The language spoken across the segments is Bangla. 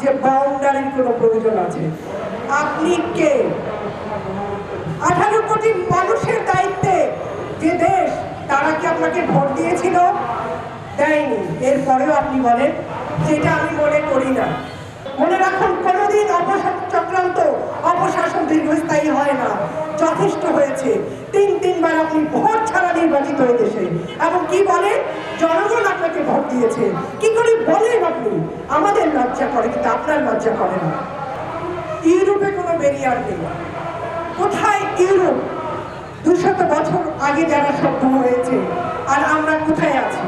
যে বাউন্ডারির কোনো প্রয়োজন আছে। আপনি কে? আঠারো কোটি মানুষের দায়িত্বে যে দেশ, তারা কি আপনাকে ভোট দিয়েছিল? দেয়নি। এরপরেও আপনি বলেন, যেটা আমি মনে করি না। মনে রাখুন, কোনোদিন অপশাসন চক্রান্ত অপশাসন দীর্ঘস্থায়ী হয় না, যথেষ্ট হয়েছে। তিন, তিনবার আপনি ভোট ছাড়া নির্বাচিত হয়ে দেশে এবং কি বলেন জনগণ আপনাকে ভোট দিয়েছে। কি বলেন আপনি আমাদের লজ্জা করে কিন্তু আপনার লজ্জা করে না। ইউরোপে কোনো ব্যারিয়ার নেই। কোথায় ইউরোপ? দুশত বছর আগে যারা সভ্য হয়েছে, আর আমরা কোথায় আছি?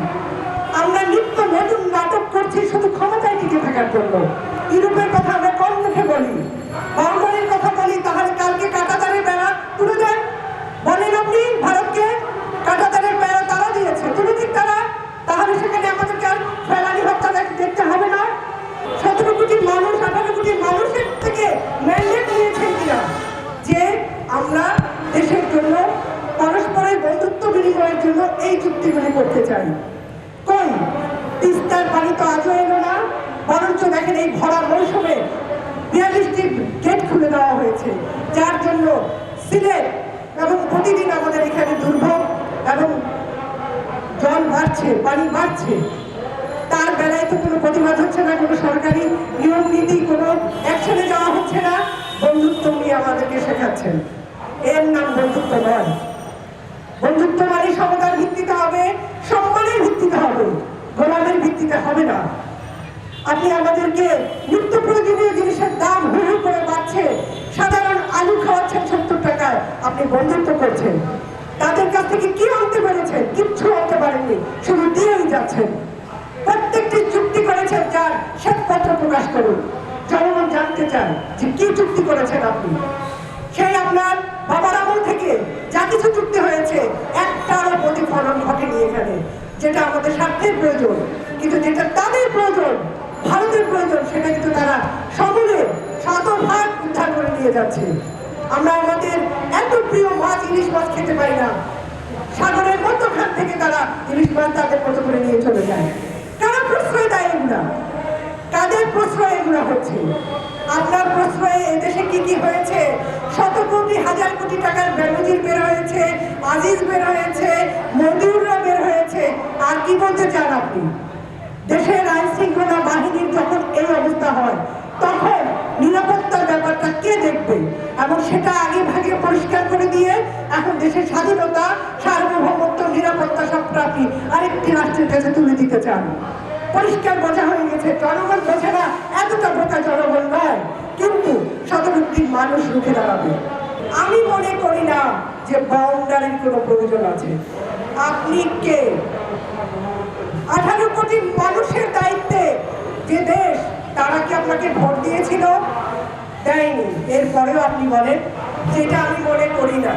আমরা নিত্য নতুন নাটক করছি শুধু ক্ষমতায় টিকে থাকার জন্য ইউরোপের কথা আমরা কম মুখে বলি বাউন্ডারির কথা বলি তাহলে কালকে কাটাতারের বেড়া তুলে দেন বলেন আপনি ভারতকে কাটাতারের বেড়া তারা দিয়েছে তুলে দিক তারা তাহলে সেখানে আমাদেরকে আর ফেলানি হত্যা দেখ- দেখতে হবে না সতেরো কোটি মানুষ আঠারো কোটি মানুষের থেকে ম্যান্ডেট নিয়েছেন কিনা যে আমরা দেশের জন্য পরস্পরের বন্ধুত্ব বিনিময়ের জন্য এই চুক্তিগুলি করতে চাই। কই তিস্তার পানি তো আজও এলো না, বরঞ্চ দেখেন এই ভরা মৌসুমে বিয়াল্লিশটি গেট খুলে দেওয়া হয়েছে, যার জন্য সিলেট এবং প্রতিদিন আমাদের এখানে দুর্ভোগ এবং জল বাড়ছে, পানি বাড়ছে। তার বেলায় তো কোনো প্রতিবাদ হচ্ছে না, কোনো সরকারি নিয়ম, নীতি, কোনো অ্যাকশনে যাওয়া হচ্ছে না। বন্ধুত্ব নিয়ে আমাদেরকে শেখাচ্ছেন। এর নাম বন্ধুত্ব নয়। বন্ধুত্ব মানে সমতার ভিত্তিতে হবে, সম্মানের ভিত্তিতে হবে, গোলামের ভিত্তিতে হবে না। আপনি আমাদেরকে নিত্য প্রয়োজনীয় জিনিসের দাম হু হু করে বাড়ছে, সাধারণ আলু খাওয়াচ্ছেন সত্তর টাকায়, আপনি বন্ধুত্ব করছেন। তাদের কাছ থেকে কি আনতে পেরেছেন? কিচ্ছু আনতে পারেননি, শুধু দিয়েই যাচ্ছেন। প্রত্যেকটি চুক্তি করেছেন যার শ্বেতপত্র প্রকাশ করুন। জনগণ জানতে চান যে কি চুক্তি করেছেন আপনি। সেই আপনার বাবার আমল থেকে যা কিছু চুক্তি হয়েছে একটারও প্রতিফলন ঘটেনি এখানে যেটা আমাদের স্বার্থের প্রয়োজন, কিন্তু যেটা তাদের প্রয়োজন, ভারতের প্রয়োজন, সেটা কিন্তু তারা সকলে শতভাগ উদ্ধার করে নিয়ে যাচ্ছে। আমরা আমাদের এত প্রিয় মাছ ইলিশ মাছ খেতে পারি না। সাগরের মতো মধ্যখান থেকে তারা ইলিশ মাছ তাদের মতো করে নিয়ে চলে যায়। কারা প্রশ্রয় দেয় এগুলা? কাদের প্রশ্রয় এগুলা হচ্ছে? আপনার প্রশ্রয়ে এদেশে কি কি হয়েছে? শত কোটি হাজার কোটি টাকার বেনজির বের হয়েছে, আজিজ বের হয়েছে মদিউররা বের হয়েছে আর কি বলতে চান আপনি, দেশের আইন শৃঙ্খলা বাহিনীর যখন এই অবস্থা হয়, তখন নিরাপত্তার ব্যাপারটা কে দেখবে? এবং সেটা আগে ভাগে পরিষ্কার করে দিয়ে এখন দেশের স্বাধীনতা, সার্বভৌমত্ব, নিরাপত্তা সবটা আপনি আরেকটি রাষ্ট্রের কাছে তুলে দিতে চান। পরিষ্কার বোঝা হয়ে গেছে, জনগণ বোঝে না, এতটা বোঝা জনগণ নয়, কিন্তু শতমুক্তি মানুষ রুখে দাঁড়াবে। আমি মনে করি না যে বাউন্ডারির কোনো প্রয়োজন আছে। আপনি কে? কোটি মানুষের দায়িত্বে যে দেশ, তারা কি আপনাকে ভোট দিয়েছিল? দেয়নি। এরপরেও আপনি বলেন, যেটা আমি মনে করি না।